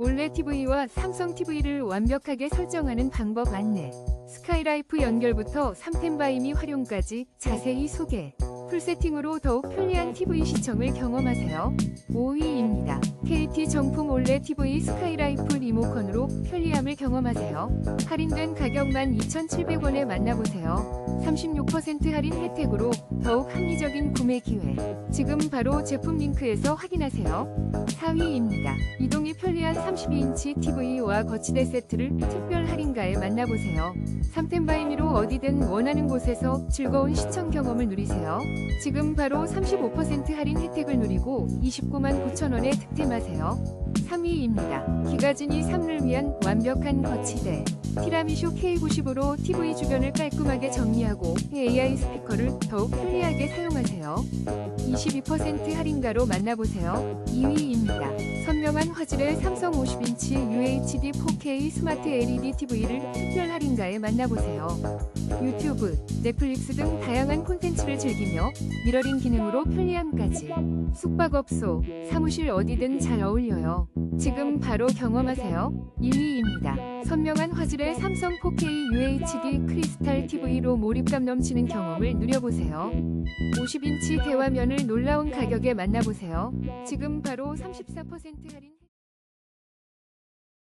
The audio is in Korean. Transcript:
올레 TV와 삼성 TV를 완벽하게 설정하는 방법 안내. 스카이라이프 연결부터 3템바이 미 활용까지 자세히 소개. 풀세팅으로 더욱 편리한 TV 시청을 경험하세요. 5위입니다. KT 정품 올레 TV 스카이라이프 리모컨으로 편리함을 경험하세요. 할인된 가격만 2,700원에 만나보세요. 36% 할인 혜택으로 더욱 합리적인 구매 기회. 지금 바로 제품 링크에서 확인하세요. 4위입니다. 이동이 편리한 32인치 TV와 거치대 세트를 특별 할인가에 만나보세요. 3템바이미로 어디든 원하는 곳에서 즐거운 시청 경험을 누리세요. 지금 바로 35% 할인 혜택을 누리고 29만 9천원에 득템하세요. 3위입니다. 기가진이 3를 위한 완벽한 거치대. 티라미슈 K90으로 TV 주변을 깔끔하게 정리하고 AI 스피커를 더욱 편리하게 사용하세요. 22% 할인가로 만나보세요. 2위입니다. 선명한 화질의 삼성 50인치 UHD 4K 스마트 LED TV를 특별 할인가에 만나보세요. 유튜브, 넷플릭스 등 다양한 콘텐츠를 즐기며 미러링 기능으로 편리함까지. 숙박업소, 사무실 어디든 잘 어울려요. 지금 바로 경험하세요. 1위입니다. 선명한 화질의 삼성 4K UHD 크리스탈 TV로 몰입감 넘치는 경험을 누려보세요. 50인치 대화면을 놀라운 가격에 만나보세요. 지금 바로 34% 할인